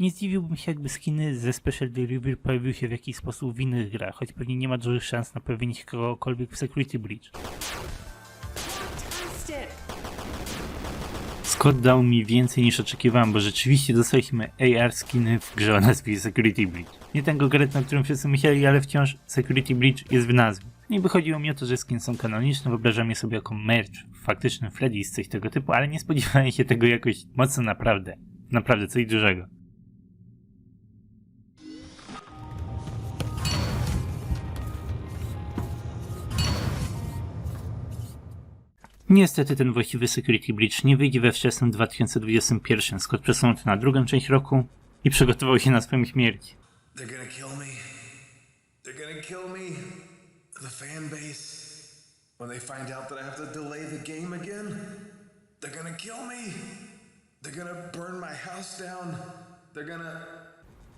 Nie zdziwiłbym się, jakby skiny ze Special Delivery pojawiły się w jakiś sposób w innych grach, choć pewnie nie ma dużych szans na pojawienie się kogokolwiek w Security Breach. Scott dał mi więcej niż oczekiwałem, bo rzeczywiście dostaliśmy AR skiny w grze o nazwie Security Breach. Nie ten konkretny, o którym wszyscy myśleli, ale wciąż Security Breach jest w nazwie. Niby chodziło mi o to, że skiny są kanoniczne, wyobrażam je sobie jako merch, faktyczny Freddy's, coś tego typu, ale nie spodziewałem się tego jakoś mocno naprawdę. Naprawdę coś dużego. Niestety ten właściwy Security Breach nie wyjdzie we wczesnym 2021. Scott przesunął to na drugą część roku i przygotował się na swoją śmierć. They're gonna kill me. They're gonna kill me. The fan base. When they find out that I have to delay the game again, they're gonna kill me. They're gonna burn my house down. They're gonna.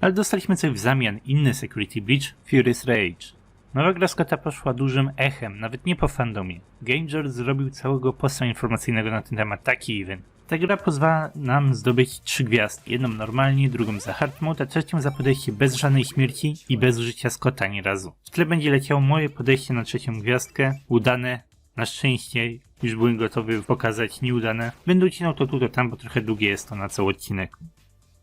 Ale dostaliśmy coś w zamian, inny Security Breach, Furious Rage. Nowa gra Scotta poszła dużym echem, nawet nie po fandomie. Gamer zrobił całego posta informacyjnego na ten temat, taki event. Ta gra pozwala nam zdobyć trzy gwiazdki, jedną normalnie, drugą za hard mode, a trzecią za podejście bez żadnej śmierci i bez użycia Scotta ani razu. W tle będzie leciało moje podejście na trzecią gwiazdkę, udane, na szczęście już byłem gotowy pokazać nieudane. Będę ucinał to tu, to tam, bo trochę długie jest to na cały odcinek.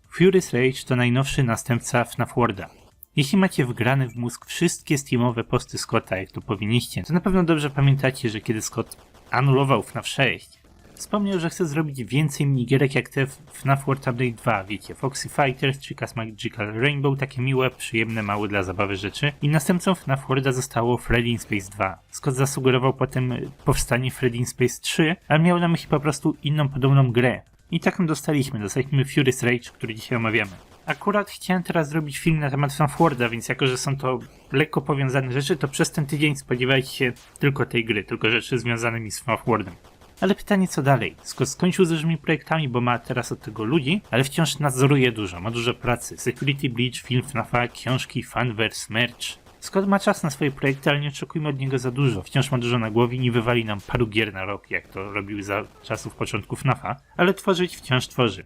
Furious Rage to najnowszy następca FNAF Worlda. Jeśli macie wgrane w mózg wszystkie steamowe posty Scotta, jak to powinniście, to na pewno dobrze pamiętacie, że kiedy Scott anulował FNAF 6, wspomniał, że chce zrobić więcej minigierek jak te w FNAF World Update 2, wiecie, Foxy Fighters czy Magical Rainbow, takie miłe, przyjemne, małe dla zabawy rzeczy. I następcą FNAF Worlda zostało Freddy in Space 2. Scott zasugerował potem y, powstanie Freddy in Space 3, ale miał na myśli po prostu inną podobną grę. I taką dostaliśmy, dostaliśmy Furious Rage, który dzisiaj omawiamy. Akurat chciałem teraz zrobić film na temat FNAF Worlda, więc jako, że są to lekko powiązane rzeczy, to przez ten tydzień spodziewajcie się tylko tej gry, tylko rzeczy związanymi z FNAF Worldem. Ale pytanie co dalej? Scott skończył z dużymi projektami, bo ma teraz od tego ludzi, ale wciąż nadzoruje dużo, ma dużo pracy. Security Breach, film FNAFa, książki, fanverse, merch. Scott ma czas na swoje projekty, ale nie oczekujmy od niego za dużo. Wciąż ma dużo na głowie i nie wywali nam paru gier na rok, jak to robił za czasów początku FNAFa, ale tworzyć wciąż tworzy.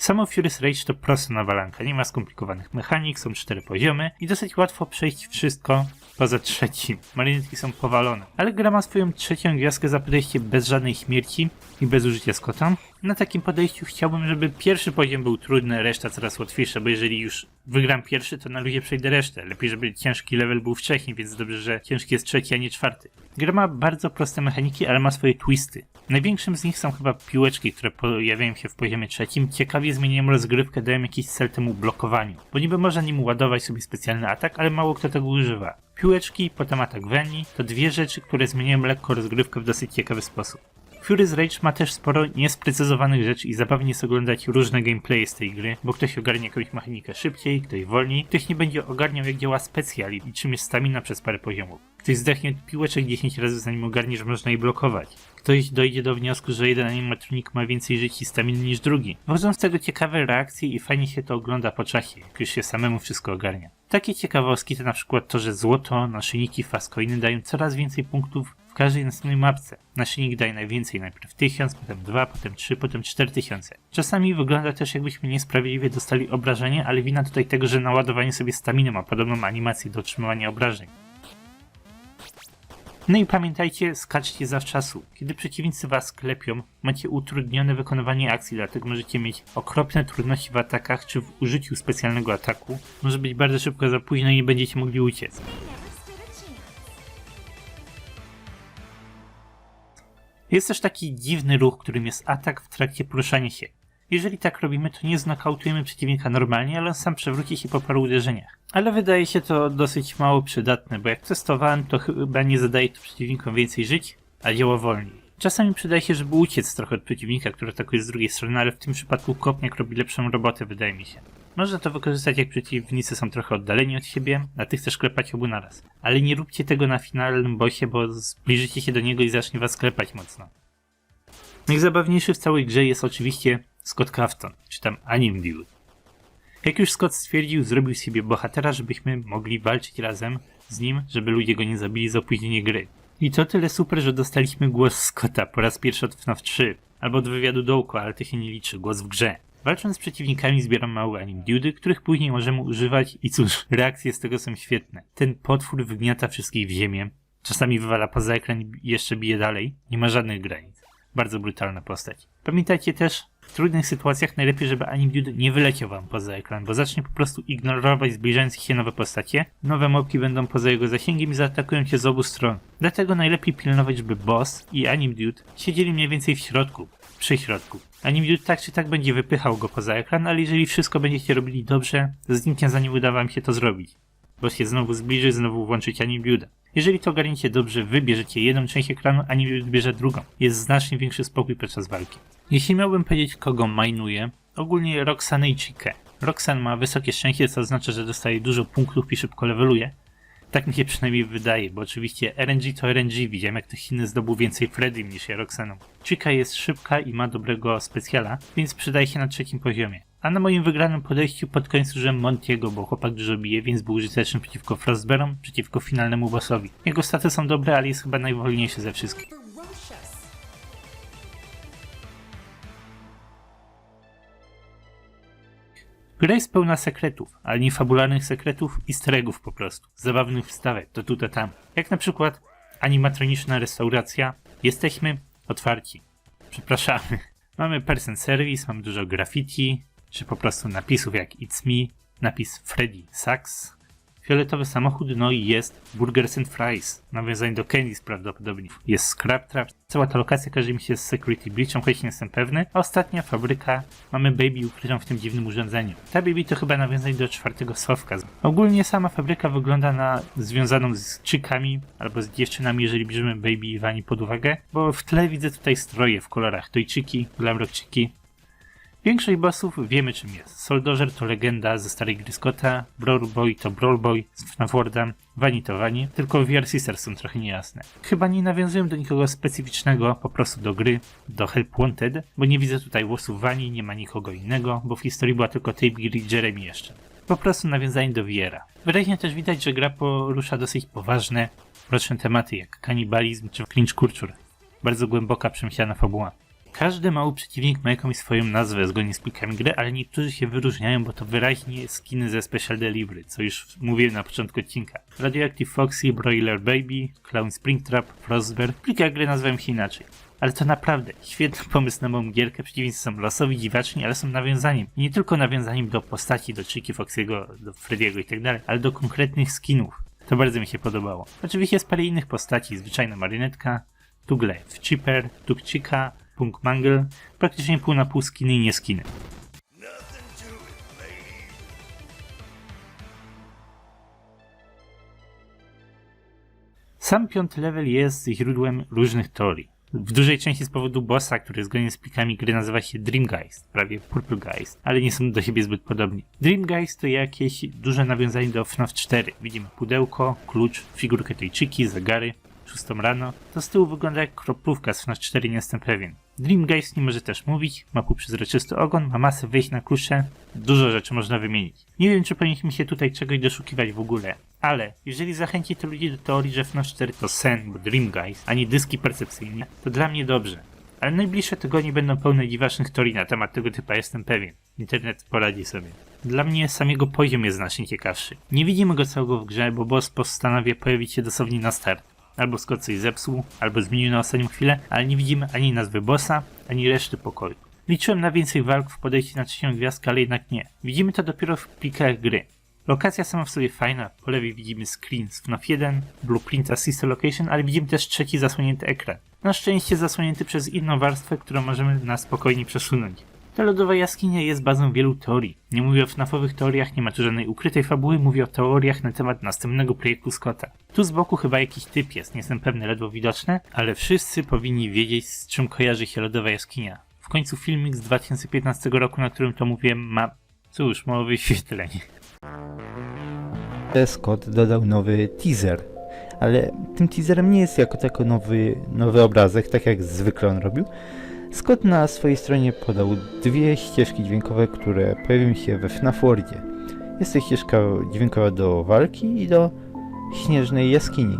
Samo Furious Rage to prosta nawalanka, nie ma skomplikowanych mechanik, są cztery poziomy i dosyć łatwo przejść wszystko poza trzecim. Marionetki są powalone, ale gra ma swoją trzecią gwiazdkę za podejście bez żadnej śmierci i bez użycia Scotta. Na takim podejściu chciałbym, żeby pierwszy poziom był trudny, reszta coraz łatwiejsza, bo jeżeli już wygram pierwszy, to na luzie przejdę resztę. Lepiej, żeby ciężki level był wcześniej, więc dobrze, że ciężki jest trzeci, a nie czwarty. Gra ma bardzo proste mechaniki, ale ma swoje twisty. Największym z nich są chyba piłeczki, które pojawiają się w poziomie trzecim. Ciekawie zmieniają rozgrywkę, dają jakiś cel temu blokowaniu, bo niby można nim ładować sobie specjalny atak, ale mało kto tego używa. Piłeczki, potem atak Veni to dwie rzeczy, które zmieniają lekko rozgrywkę w dosyć ciekawy sposób. Furious Rage ma też sporo niesprecyzowanych rzeczy i zabawnie jest oglądać różne gameplaye z tej gry, bo ktoś ogarnie jakąś mechanikę szybciej, ktoś wolniej, ktoś nie będzie ogarniał jak działa specjal i czym jest stamina przez parę poziomów. Ktoś zdechnie od piłeczek 10 razy zanim ogarnie, że można je blokować. Ktoś dojdzie do wniosku, że jeden animatronik ma więcej żyć i staminy niż drugi. Wychodzą z tego ciekawe reakcje i fajnie się to ogląda po czasie, jak już się samemu wszystko ogarnia. Takie ciekawostki to na przykład to, że złoto, naszyjniki, faskoiny dają coraz więcej punktów w każdej następnej mapce. Naszyjnik daje najwięcej, najpierw 1000, potem 2, potem 3, potem 4000. Czasami wygląda też jakbyśmy niesprawiedliwie dostali obrażenie, ale wina tutaj tego, że naładowanie sobie staminy ma podobną animację do otrzymywania obrażeń. No i pamiętajcie, skaczcie zawczasu. Kiedy przeciwnicy was klepią, macie utrudnione wykonywanie akcji, dlatego możecie mieć okropne trudności w atakach czy w użyciu specjalnego ataku. Może być bardzo szybko za późno i nie będziecie mogli uciec. Jest też taki dziwny ruch, którym jest atak w trakcie poruszania się. Jeżeli tak robimy, to nie znokautujemy przeciwnika normalnie, ale on sam przewróci się po paru uderzeniach. Ale wydaje się to dosyć mało przydatne, bo jak testowałem, to chyba nie zadaje to przeciwnikom więcej żyć, a działa wolniej. Czasami przydaje się, żeby uciec trochę od przeciwnika, który atakuje z drugiej strony, ale w tym przypadku kopniak robi lepszą robotę, wydaje mi się. Można to wykorzystać, jak przeciwnicy są trochę oddaleni od siebie, a ty chcesz klepać obu naraz. Ale nie róbcie tego na finalnym bossie, bo zbliżycie się do niego i zacznie was klepać mocno. Najzabawniejszy w całej grze jest oczywiście Scott Crafton, czy tam Anim Dude. Jak już Scott stwierdził, zrobił z siebie bohatera, żebyśmy mogli walczyć razem z nim, żeby ludzie go nie zabili za opóźnienie gry. I to tyle super, że dostaliśmy głos Scotta po raz pierwszy od FNAF 3, albo od wywiadu dołku, ale to się nie liczy, głos w grze. Walcząc z przeciwnikami zbieram małe anim dudy, których później możemy używać i cóż, reakcje z tego są świetne. Ten potwór wygniata wszystkich w ziemię, czasami wywala poza ekran i jeszcze bije dalej, nie ma żadnych granic. Bardzo brutalna postać. Pamiętajcie też, w trudnych sytuacjach najlepiej, żeby anim dude nie wyleciał wam poza ekran, bo zacznie po prostu ignorować zbliżające się nowe postacie, nowe mobki będą poza jego zasięgiem i zaatakują cię z obu stron. Dlatego najlepiej pilnować, żeby boss i anim dude siedzieli mniej więcej w środku, przy środku. Anim dude tak czy tak będzie wypychał go poza ekran, ale jeżeli wszystko będziecie robili dobrze, to z nikiem zanim uda wam się to zrobić. Bo się znowu zbliży, znowu włączyć anim dude'a. Jeżeli to ogarniecie dobrze, wybierzecie jedną część ekranu, a nie bierze drugą. Jest znacznie większy spokój podczas walki. Jeśli miałbym powiedzieć, kogo mainuję, ogólnie Roxanę i Chikę. Roxan ma wysokie szczęście, co oznacza, że dostaje dużo punktów i szybko leveluje. Tak mi się przynajmniej wydaje, bo oczywiście RNG to RNG, widziałem jak ktoś inny zdobył więcej Freddy niż ja Roxaną. Chica jest szybka i ma dobrego specjala, więc przydaje się na trzecim poziomie. A na moim wygranym podejściu pod koniec użyłem Montiego, bo chłopak dużo bije, więc był użyteczny przeciwko Frostbearom, przeciwko finalnemu bossowi. Jego staty są dobre, ale jest chyba najwolniejszy ze wszystkich. Gra jest pełna sekretów, ale nie fabularnych sekretów, easter eggów po prostu. Zabawnych wstawek, to tu, to tam. Jak na przykład animatroniczna restauracja. Jesteśmy otwarci. Przepraszamy. Mamy person service, mamy dużo graffiti, czy po prostu napisów jak It's Me, napis Freddy Sucks, fioletowy samochód, no i jest Burgers and Fries, nawiązanie do Candies prawdopodobnie. Jest Scrap Trap, cała ta lokacja kojarzy mi się z Security Breachem, choć nie jestem pewny. A ostatnia fabryka, mamy Baby ukrytą w tym dziwnym urządzeniu. Ta Baby to chyba nawiązanie do czwartego Sławka. Ogólnie sama fabryka wygląda na związaną z czykami albo z dziewczynami, jeżeli bierzemy Baby i Wani pod uwagę, bo w tle widzę tutaj stroje w kolorach Tojczyki, Glamrockczyki, Większość bossów wiemy czym jest. Soldożer to legenda ze starej gry Scotta, Brawl Boy to Brawl Boy z FNAF Worlda, Wani to Wani, tylko VR Sisters są trochę niejasne. Chyba nie nawiązują do nikogo specyficznego, po prostu do gry, do Help Wanted, bo nie widzę tutaj włosów Wani, nie ma nikogo innego, bo w historii była tylko Tabir i Jeremy jeszcze. Po prostu nawiązanie do VR-a. Wyraźnie też widać, że gra porusza dosyć poważne, mroczne tematy jak kanibalizm czy clinch culture. Bardzo głęboka, przemyślana fabuła. Każdy mały przeciwnik ma jakąś swoją nazwę zgodnie z plikami gry, ale niektórzy się wyróżniają, bo to wyraźnie skiny ze Special Delivery, co już mówiłem na początku odcinka. Radioactive Foxy, Broiler Baby, Clown Springtrap, Frostbear. W plikach gry nazywają się inaczej. Ale to naprawdę świetny pomysł na małą gierkę. Przeciwnicy są losowi, dziwaczni, ale są nawiązaniem. I nie tylko nawiązaniem do postaci, do Chicky Foxiego, do Frediego itd., ale do konkretnych skinów. To bardzo mi się podobało. Oczywiście jest parę innych postaci, zwyczajna marynetka, Tuglew, Chipper, Tukcika, Punk Mangle, praktycznie pół na pół skiny i nie skiny. Sam piąty level jest źródłem różnych teorii. W dużej części z powodu bossa, który zgodnie z plikami gry nazywa się Dreamgeist, prawie Purple Geist, ale nie są do siebie zbyt podobni. Dreamgeist to jakieś duże nawiązanie do FNAF 4. Widzimy pudełko, klucz, figurkę tej czyki, zegary, szóstą rano. To z tyłu wygląda jak kroplówka z FNAF 4, nie jestem pewien. Dreamgeist nie może też mówić, ma półprzezroczysty ogon, ma masę wyjść na klucze, dużo rzeczy można wymienić. Nie wiem, czy powinniśmy się tutaj czegoś doszukiwać w ogóle, ale jeżeli zachęci to ludzi do teorii, że FNAF 4 to sen, bo Dreamgeist, a nie dyski percepcyjne, to dla mnie dobrze. Ale najbliższe tygodnie będą pełne dziwacznych teorii na temat tego typa, jestem pewien. Internet poradzi sobie. Dla mnie samego poziom jest znacznie ciekawszy. Nie widzimy go całego w grze, bo boss postanawia pojawić się dosłownie na start. Albo Scott coś zepsuł, albo zmienił na ostatnią chwilę, ale nie widzimy ani nazwy bossa, ani reszty pokoju. Liczyłem na więcej walk w podejściu na trzecią gwiazdkę, ale jednak nie. Widzimy to dopiero w plikach gry. Lokacja sama w sobie fajna, po lewej widzimy screen z FNAF 1, blueprinta Sister Location, ale widzimy też trzeci zasłonięty ekran. Na szczęście zasłonięty przez inną warstwę, którą możemy na spokojnie przesunąć. Ta lodowa jaskinia jest bazą wielu teorii. Nie mówię o FNAFowych teoriach, nie ma tu żadnej ukrytej fabuły, mówię o teoriach na temat następnego projektu Scotta. Tu z boku chyba jakiś typ jest, nie jestem pewny, ledwo widoczny, ale wszyscy powinni wiedzieć z czym kojarzy się lodowa jaskinia. W końcu filmik z 2015 roku, na którym to mówiłem, ma, cóż, mało wyświetleń. Scott dodał nowy teaser, ale tym teaserem nie jest jako tako nowy, nowy obrazek, tak jak zwykle on robił. Scott na swojej stronie podał dwie ścieżki dźwiękowe, które pojawią się we FNAF Worldzie. Jest to ścieżka dźwiękowa do walki i do śnieżnej jaskini.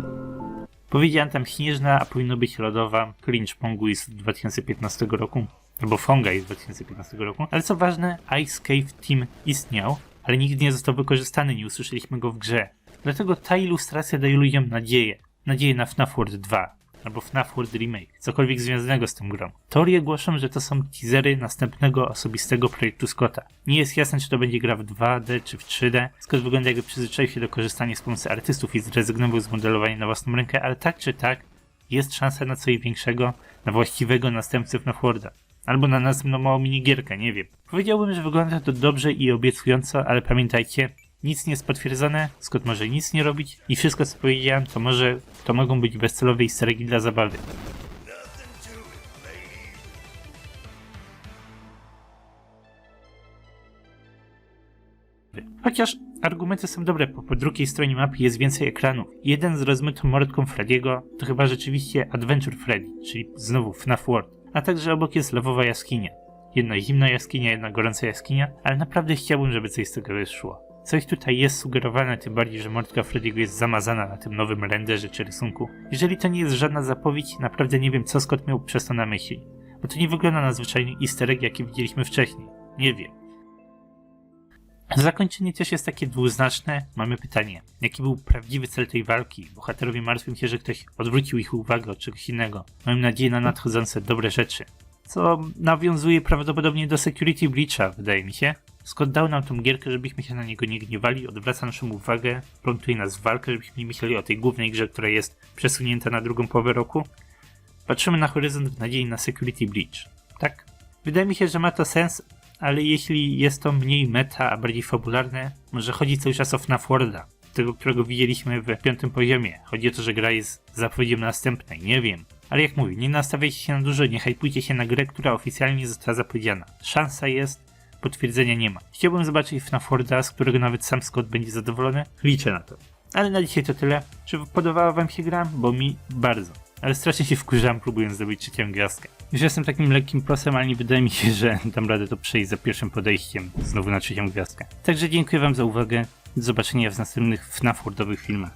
Powiedziałem tam śnieżna, a powinno być lodowa. Cringe Pongu z 2015 roku. Albo Fonga z 2015 roku. Ale co ważne, Ice Cave Team istniał, ale nigdy nie został wykorzystany, nie usłyszeliśmy go w grze. Dlatego ta ilustracja daje ludziom nadzieję. Nadzieję na FNAF World 2 albo FNAF World Remake, cokolwiek związanego z tą grą. Teorie głoszą, że to są teasery następnego osobistego projektu Scotta. Nie jest jasne, czy to będzie gra w 2D czy w 3D. Scott wygląda jakby przyzwyczaił się do korzystania z pomocy artystów i zrezygnował z modelowania na własną rękę, ale tak czy tak, jest szansa na coś większego, na właściwego następcę FNAF Worlda. Albo na następną małą minigierkę, nie wiem. Powiedziałbym, że wygląda to dobrze i obiecująco, ale pamiętajcie, nic nie jest potwierdzone, Scott może nic nie robić i wszystko co powiedziałem to może, to mogą być bezcelowe easter eggi dla zabawy. Chociaż argumenty są dobre, bo po drugiej stronie mapy jest więcej ekranów. Jeden z rozmytą mordką Freddy'ego to chyba rzeczywiście Adventure Freddy, czyli znowu FNAF World. A także obok jest lewowa jaskinia. Jedna zimna jaskinia, jedna gorąca jaskinia, ale naprawdę chciałbym, żeby coś z tego wyszło. Coś tutaj jest sugerowane, tym bardziej, że mordka Freddy'ego jest zamazana na tym nowym renderze czy rysunku. Jeżeli to nie jest żadna zapowiedź, naprawdę nie wiem, co Scott miał przez to na myśli. Bo to nie wygląda na zwyczajny easter egg, jaki widzieliśmy wcześniej. Nie wiem. Zakończenie też jest takie dwuznaczne. Mamy pytanie, jaki był prawdziwy cel tej walki? Bohaterowie martwią się, że ktoś odwrócił ich uwagę od czegoś innego. Mają nadzieję na nadchodzące dobre rzeczy. Co nawiązuje prawdopodobnie do Security Breacha, wydaje mi się. Scott dał nam tą gierkę, żebyśmy się na niego nie gniewali, odwraca naszą uwagę, plątuje nas w walkę, żebyśmy myśleli o tej głównej grze, która jest przesunięta na drugą połowę roku. Patrzymy na horyzont w nadziei na Security Breach. Tak? Wydaje mi się, że ma to sens, ale jeśli jest to mniej meta, a bardziej fabularne, może chodzi cały czas o FNAF Worlda, tego, którego widzieliśmy w piątym poziomie. Chodzi o to, że gra jest zapowiedzią następnej, nie wiem. Ale jak mówię, nie nastawiajcie się na dużo, nie hypujcie się na grę, która oficjalnie została zapowiedziana. Szansa jest, potwierdzenia nie ma. Chciałbym zobaczyć FNAF Worlda, z którego nawet sam Scott będzie zadowolony. Liczę na to. Ale na dzisiaj to tyle. Czy podobała wam się gra? Bo mi bardzo. Ale strasznie się wkurzałem próbując zdobyć trzecią gwiazdkę. Już jestem takim lekkim prosem, ale nie wydaje mi się, że dam radę to przejść za pierwszym podejściem znowu na trzecią gwiazdkę. Także dziękuję wam za uwagę. Do zobaczenia w następnych FNAF Worldowych filmach.